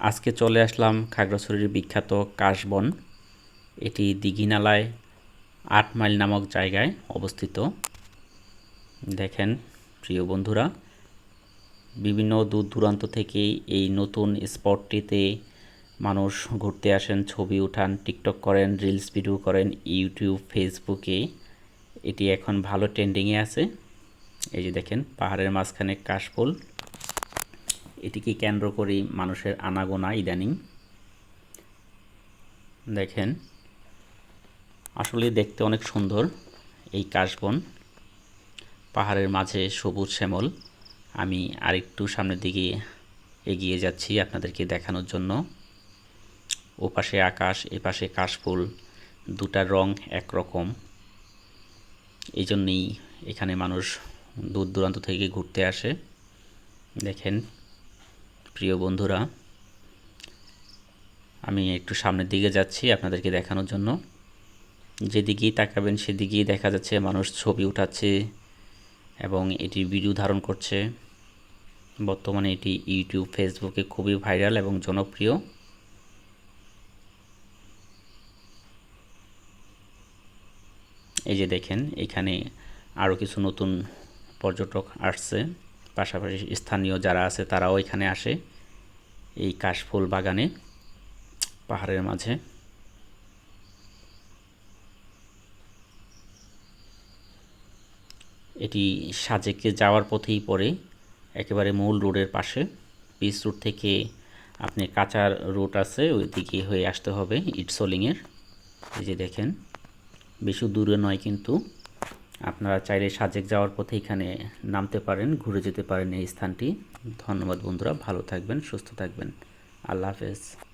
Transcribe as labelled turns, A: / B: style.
A: আজকে চলে আসলাম খাগড়াছড়ির বিখ্যাত কাশবন। এটি দিঘিনালায় আট মাইল নামক জায়গায় অবস্থিত। দেখেন, প্রিয় বন্ধুরা, বিভিন্ন দূর দূরান্ত থেকে এই নতুন স্পটটিতে মানুষ ঘুরতে আসেন, ছবি উঠান, টিকটক করেন, রিলস ভিডিও করেন, ইউটিউব, ফেসবুকে। এটি এখন ভালো ট্রেন্ডিংয়ে আছে। এই যে দেখেন, পাহাড়ের মাঝখানে কাশফুল এটিকে কেন্দ্র করেই মানুষের আনাগোনা ইদানিং। দেখেন, আসলে দেখতে অনেক সুন্দর এই কাশবন। পাহাড়ের মাঝে সবুজ শ্যামল। আমি আরেকটু সামনের দিকে এগিয়ে যাচ্ছি আপনাদেরকে দেখানোর জন্য। ওপাশে আকাশ, এপাশে কাশফুল দুটার রং একরকম। এই জন্যেই এখানে মানুষ দূর দূরান্ত থেকে ঘুরতে আসে। দেখেন প্রিয় বন্ধুরা, আমি একটু সামনের দিকে যাচ্ছি আপনাদেরকে দেখানোর জন্য। যেদিকেই তাকাবেন সেদিকেই দেখা যাচ্ছে মানুষ ছবি উঠাচ্ছে এবং এটি ভিডিও ধারণ করছে। বর্তমানে এটি ইউটিউব ফেসবুকে খুবই ভাইরাল এবং জনপ্রিয়। এই যে দেখেন, এখানে আরও কিছু নতুন পর্যটক আসছে। পাশাপাশি স্থানীয় যারা আছে তারাও এখানে আসে। এই কাশফুল বাগানে, পাহাড়ের মাঝে। এটি সাজেকে যাওয়ার পথেই পড়ে, একেবারে মূল রোডের পাশে। পিস রোড থেকে আপনি কাঁচার রোড আছে ওই দিকে হয়ে আসতে হবে ইটসোলিংয়ের এই যে দেখেন, বেশি দূরে নয় কিন্তু আপনারা চাইলে সাজেক যাওয়ার পথে এখানে নামতে পারেন, ঘুরে যেতে পারেন এই স্থানটি। ধন্যবাদ বন্ধুরা, ভালো থাকবেন, সুস্থ থাকবেন। আল্লাহ হাফেজ।